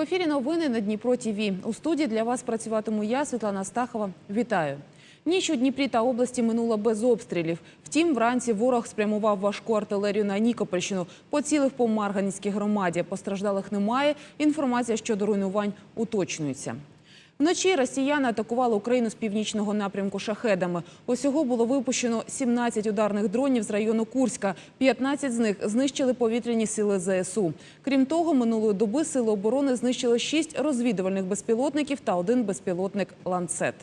Ефірі новини на Дніпро ТІВІ. У студії для вас працюватиму я, Світлана Стахова. Вітаю. Ніч у Дніпрі та області минула без обстрілів. Втім, вранці ворог спрямував важку артилерію на Нікопольщину, поцілив по Марганській громаді. Постраждалих немає. Інформація щодо руйнувань уточнюється. Вночі росіяни атакували Україну з північного напрямку шахедами. Усього було випущено 17 ударних дронів з району Курська. 15 з них знищили повітряні сили ЗСУ. Крім того, минулої доби сили оборони знищили 6 розвідувальних безпілотників та один безпілотник «Ланцет».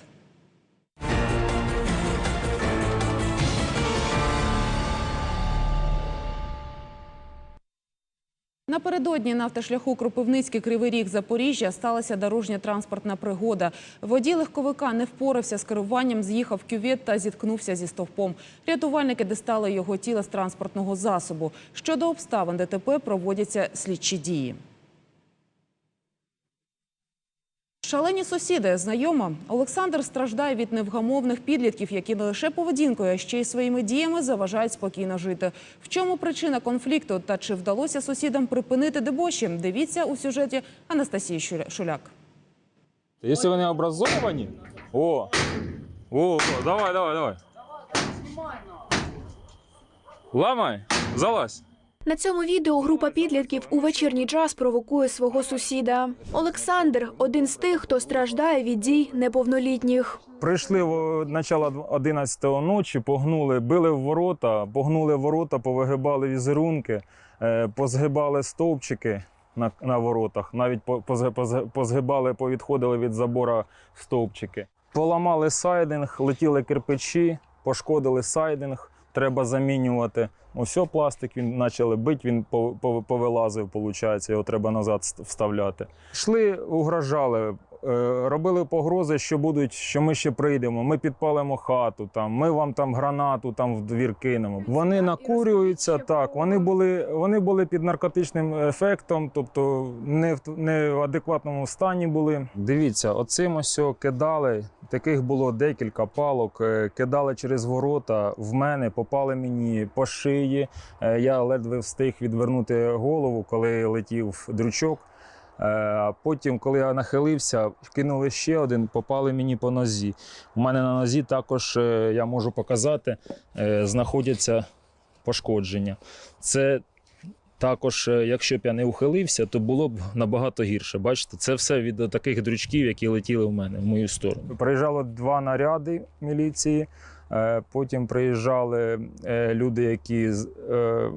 Напередодні на автошляху Кропивницький Кривий Ріг Запоріжжя сталася дорожня транспортна пригода. Водій легковика не впорався з керуванням, з'їхав кювет та зіткнувся зі стовпом. Рятувальники дістали його тіло з транспортного засобу. Щодо обставин ДТП проводяться слідчі дії. Шалені сусіди, знайома. Олександр страждає від невгамовних підлітків, які не лише поведінкою, а ще й своїми діями заважають спокійно жити. В чому причина конфлікту та чи вдалося сусідам припинити дебоші? Дивіться у сюжеті Анастасії Шуля- Шуляк. Вы не образовані, о, о, о, давай, давай, давай. Ламай, залазь. На цьому відео група підлітків у вечірній час провокує свого сусіда. Олександр один з тих, хто страждає від дій неповнолітніх. Прийшли в начало 11 ночі, погнули, били в ворота, погнули ворота, повигибали візерунки, е, позгибали стовпчики на, на воротах, навіть по- позг- позг- позгибали, повідходили від забора стовпчики. Поламали сайдинг, летіли кирпичі, пошкодили сайдинг, треба замінювати. Ось пластик він почали бити, він пов- пов- повилазив, виходить, його треба назад вставляти. Йшли, угрожали, робили погрози, що будуть, що ми ще прийдемо, ми підпалимо хату, там, ми вам там гранату там в двір кинемо. Вони накурюються, так, вони були, вони були під наркотичним ефектом, тобто не в, не в адекватному стані були. Дивіться, оцим ось кидали, таких було декілька палок, е, кидали через ворота, в мене попали мені по шиї. Е, Я ледве встиг відвернути голову, коли летів дрючок. Е, потім, коли я нахилився, кинули ще один, попали мені по нозі. У мене на нозі також, е, я можу показати, е, знаходяться пошкодження. Це також, якщо б я не ухилився, то було б набагато гірше. Бачите, це все від таких дрючків, які летіли в мене в мою сторону. Приїжджало два наряди міліції. Е, Потім приїжджали е, люди, які е,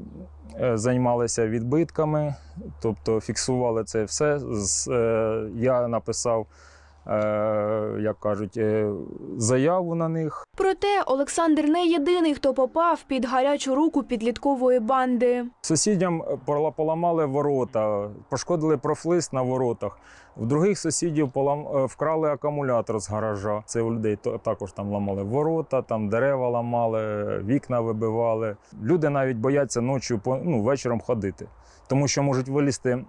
займалися відбитками, тобто фіксували це все. Я написав, як кажуть, е, заяву на них. Проте Олександр не єдиний, хто попав під гарячу руку підліткової банди. Сусідям пола- поламали ворота, пошкодили профлист на воротах. В других сусідів полам... е, вкрали акумулятор з гаража. Це у людей також там ламали ворота, там дерева ламали, вікна вибивали. Люди навіть бояться ночі ну, вечором ходити, тому що можуть вилізти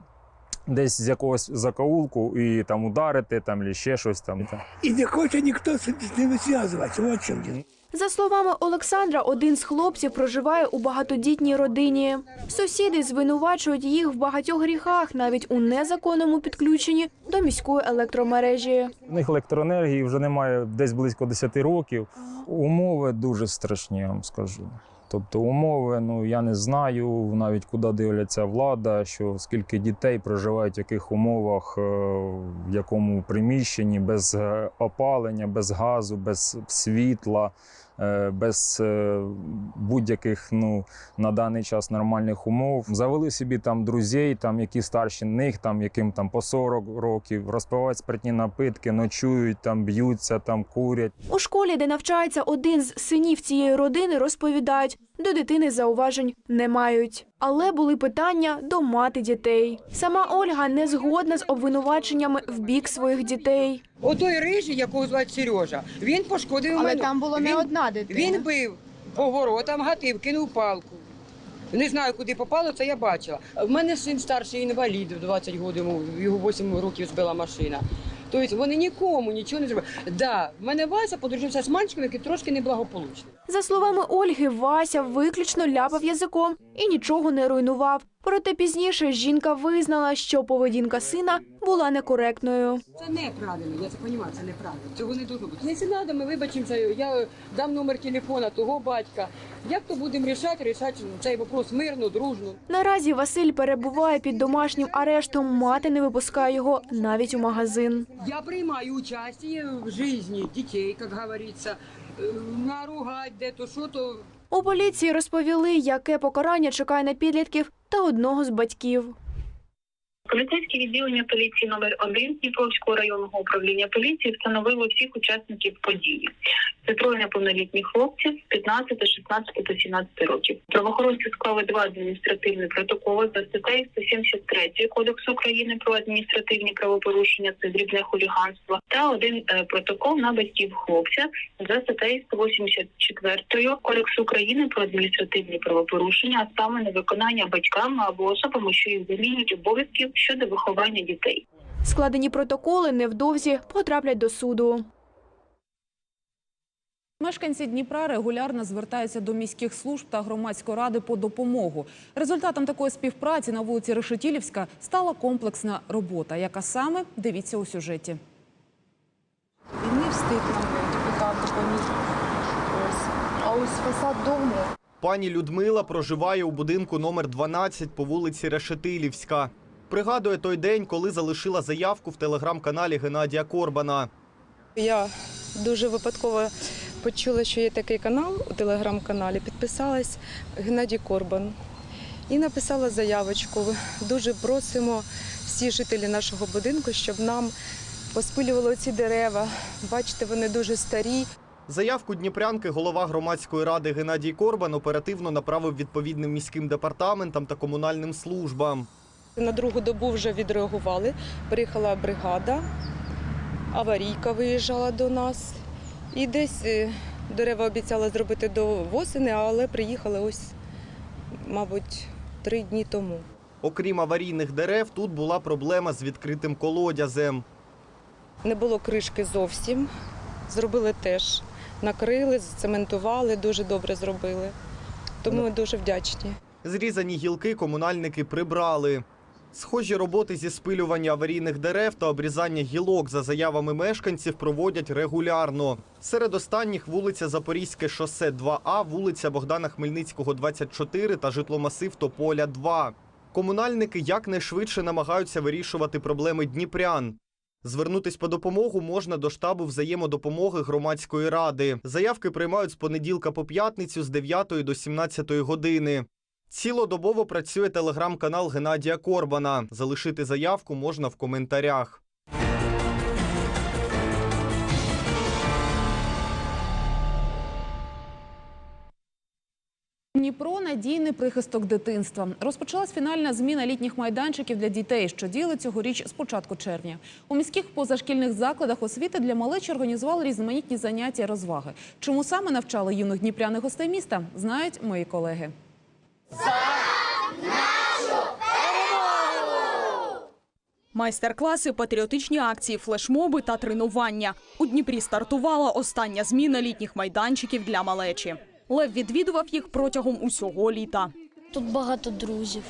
десь з якогось закоулку і там ударити, там, чи ще щось там. И не хочет никто с с ними связываться. Вот в чем дело. За словами Олександра, один з хлопців проживає у багатодітній родині. Сусіди звинувачують їх в багатьох гріхах, навіть у незаконному підключенні до міської електромережі. У них електроенергії вже немає десь близько 10 років. Умови дуже страшні, я вам скажу. Тобто умови, ну я не знаю навіть куди дивляться влада, що скільки дітей проживають в яких умовах, е, в якому приміщенні, без е, опалення, без газу, без світла, без е, будь-яких ну, на даний час нормальних умов. Завели собі там друзей, там, які старші них, там, яким там по 40 років, розпивають спиртні напитки, ночують, там, б'ються, там, курять. У школі, де навчається один з синів цієї родини, розповідають, до дитини зауважень не мають. Але були питання до мати дітей. Сама Ольга не згодна з обвинуваченнями в бік своїх дітей. Отой рижий, якого звати Сережа, він пошкодив Але мене. там було не він, одна дитина. Він бив по воротам, гатив, кинув палку. Не знаю, куди попало, це я бачила. В мене син старший інвалід, в 20 років, йому- його 8 років збила машина. Тобто вони нікому нічого не зробили. Да, в мене Вася подружився з мальчиком, який трошки неблагополучний. За словами Ольги, Вася виключно ляпав язиком і нічого не руйнував. Проте пізніше жінка визнала, що поведінка сина була некоректною. Це неправильно, я це розумію, це неправильно. Цього не дуже бути. Якщо треба, ми вибачимося, я дам номер телефона того батька. Як то будемо рішати, рішати цей вопрос мирно, дружно. Наразі Василь перебуває під домашнім арештом. Мати не випускає його навіть у магазин. Я приймаю участие в житті дітей, як говориться, Е, наругать де-то, що то. У поліції розповіли, яке покарання чекає на підлітків та одного з батьків. Поліцейське відділення поліції номер 1 Дніпровського районного управління поліції встановило всіх учасників події. Це троє неповнолітніх хлопців 15, 16 та 17 років. Правоохоронці склали два адміністративні протоколи за статтею 173 Кодексу України про адміністративні правопорушення це дрібне хуліганство та один е, протокол на батьків хлопця за статтею 184 Кодексу України про адміністративні правопорушення, а саме невиконання батьками або особами, що їх замінюють обов'язків щодо виховання дітей. Складені протоколи невдовзі потраплять до суду. Мешканці Дніпра регулярно звертаються до міських служб та громадської ради по допомогу. Результатом такої співпраці на вулиці Решетілівська стала комплексна робота. Яка саме дивіться у сюжеті. Він не встиг нам депутат допоміг. А ось фасад дому. Пані Людмила проживає у будинку номер 12 по вулиці Решетилівська. Пригадує той день, коли залишила заявку в телеграм-каналі Геннадія Корбана. Я дуже випадково почула, що є такий канал у телеграм-каналі. Підписалась Геннадій Корбан і написала заявочку. Дуже просимо всі жителі нашого будинку, щоб нам поспилювали ці дерева. Бачите, вони дуже старі. Заявку дніпрянки голова громадської ради Геннадій Корбан оперативно направив відповідним міським департаментам та комунальним службам. На другу добу вже відреагували. Приїхала бригада, аварійка виїжджала до нас. І десь е, дерева обіцяла зробити до восени, але приїхали ось, мабуть, три дні тому. Окрім аварійних дерев, тут була проблема з відкритим колодязем. Не було кришки зовсім. Зробили теж. Накрили, зацементували, дуже добре зробили. Тому ми дуже вдячні. Зрізані гілки комунальники прибрали. Схожі роботи зі спилювання аварійних дерев та обрізання гілок за заявами мешканців проводять регулярно. Серед останніх вулиця Запорізьке шосе 2А, вулиця Богдана Хмельницького, 24 та житломасив Тополя 2. Комунальники якнайшвидше намагаються вирішувати проблеми дніпрян. Звернутись по допомогу можна до штабу взаємодопомоги громадської ради. Заявки приймають з понеділка по п'ятницю з 9 до 17 години. Цілодобово працює телеграм-канал Геннадія Корбана. Залишити заявку можна в коментарях. Дніпро надійний прихисток дитинства. Розпочалась фінальна зміна літніх майданчиків для дітей, що діяли цьогоріч з початку червня. У міських позашкільних закладах освіти для малечі організували різноманітні заняття і розваги. Чому саме навчали юних дніпряних гостей міста, знають мої колеги. Майстер-класи, патріотичні акції, флешмоби та тренування. У Дніпрі стартувала остання зміна літніх майданчиків для малечі. Лев відвідував їх протягом усього літа. Тут багато друзів,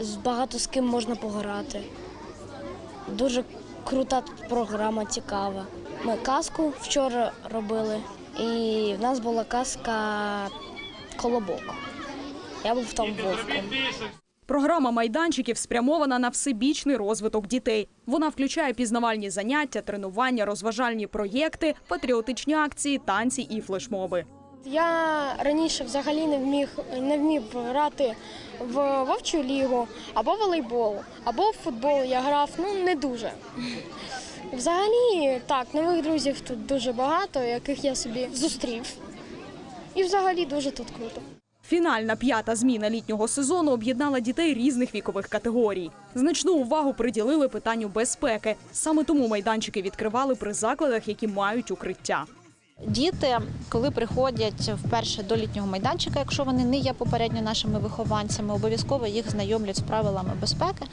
з- багато з ким можна пограти. Дуже крута програма, цікава. Ми казку вчора робили, і в нас була казка Колобок. Я був там вовком. Програма майданчиків спрямована на всебічний розвиток дітей. Вона включає пізнавальні заняття, тренування, розважальні проєкти, патріотичні акції, танці і флешмоби. Я раніше взагалі не вміг не вмів грати в вовчу лігу або волейбол, або в футбол я грав ну не дуже. Взагалі, так, нових друзів тут дуже багато, яких я собі зустрів. І взагалі дуже тут круто. Фінальна п'ята зміна літнього сезону об'єднала дітей різних вікових категорій. Значну увагу приділили питанню безпеки. Саме тому майданчики відкривали при закладах, які мають укриття. Діти, коли приходять вперше до літнього майданчика, якщо вони не є попередньо нашими вихованцями, обов'язково їх знайомлять з правилами безпеки.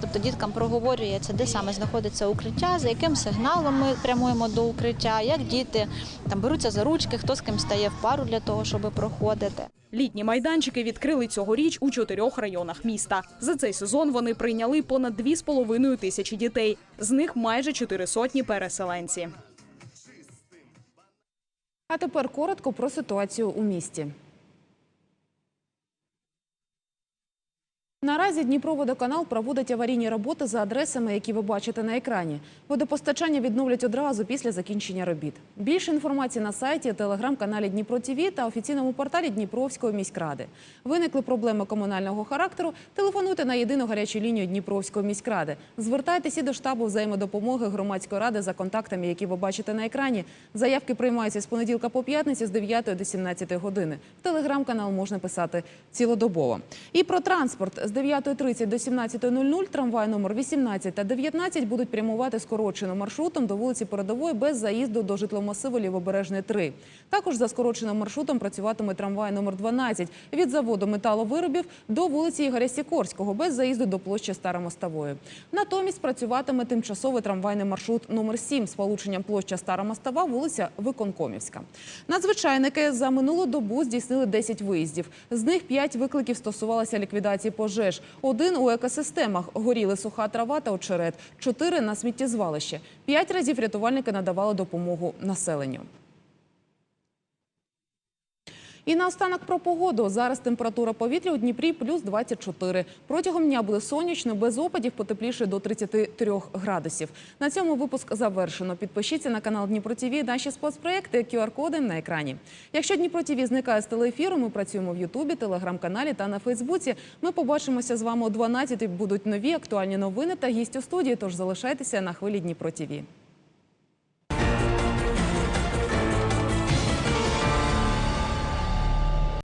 Тобто діткам проговорюється, де саме знаходиться укриття, за яким сигналом ми прямуємо до укриття, як діти там беруться за ручки, хто з ким стає в пару для того, щоб проходити. Літні майданчики відкрили цьогоріч у чотирьох районах міста. За цей сезон вони прийняли понад 2,5 тисячі дітей. З них майже чотири сотні переселенці. А тепер коротко про ситуацію у місті. Наразі Дніпроводоканал проводить аварійні роботи за адресами, які ви бачите на екрані. Водопостачання відновлять одразу після закінчення робіт. Більше інформації на сайті, телеграм-каналі Дніпро ТІВІ та офіційному порталі Дніпровської міськради. Виникли проблеми комунального характеру. Телефонуйте на єдину гарячу лінію Дніпровської міськради. Звертайтеся до штабу взаємодопомоги громадської ради за контактами, які ви бачите на екрані. Заявки приймаються з понеділка по п'ятницю з 9 до 17 години. В телеграм-канал можна писати цілодобово. І про транспорт з 9.30 до 17.00 трамвай номер 18 та 19 будуть прямувати скороченим маршрутом до вулиці Передової без заїзду до житломасиву Лівобережний 3. Також за скороченим маршрутом працюватиме трамвай номер 12 від заводу металовиробів до вулиці Ігоря Сікорського без заїзду до площі Старомостової. Натомість працюватиме тимчасовий трамвайний маршрут номер 7 з полученням площа Стара Мостова, вулиця Виконкомівська. Надзвичайники за минулу добу здійснили 10 виїздів. З них 5 викликів стосувалися ліквідації пожеж. Один у екосистемах горіли суха трава та очерет, чотири на сміттєзвалище. П'ять разів рятувальники надавали допомогу населенню. І наостанок про погоду. Зараз температура повітря у Дніпрі плюс 24. Протягом дня буде сонячно, без опадів потепліше до 33 градусів. На цьому випуск завершено. Підпишіться на канал Дніпро ТІВІ, наші спецпроекти, QR-коди на екрані. Якщо Дніпро ТІВІ зникає з телеефіру, ми працюємо в Ютубі, телеграм-каналі та на Фейсбуці. Ми побачимося з вами о 12 Будуть нові актуальні новини та гість у студії. Тож залишайтеся на хвилі Дніпро ТІВІ.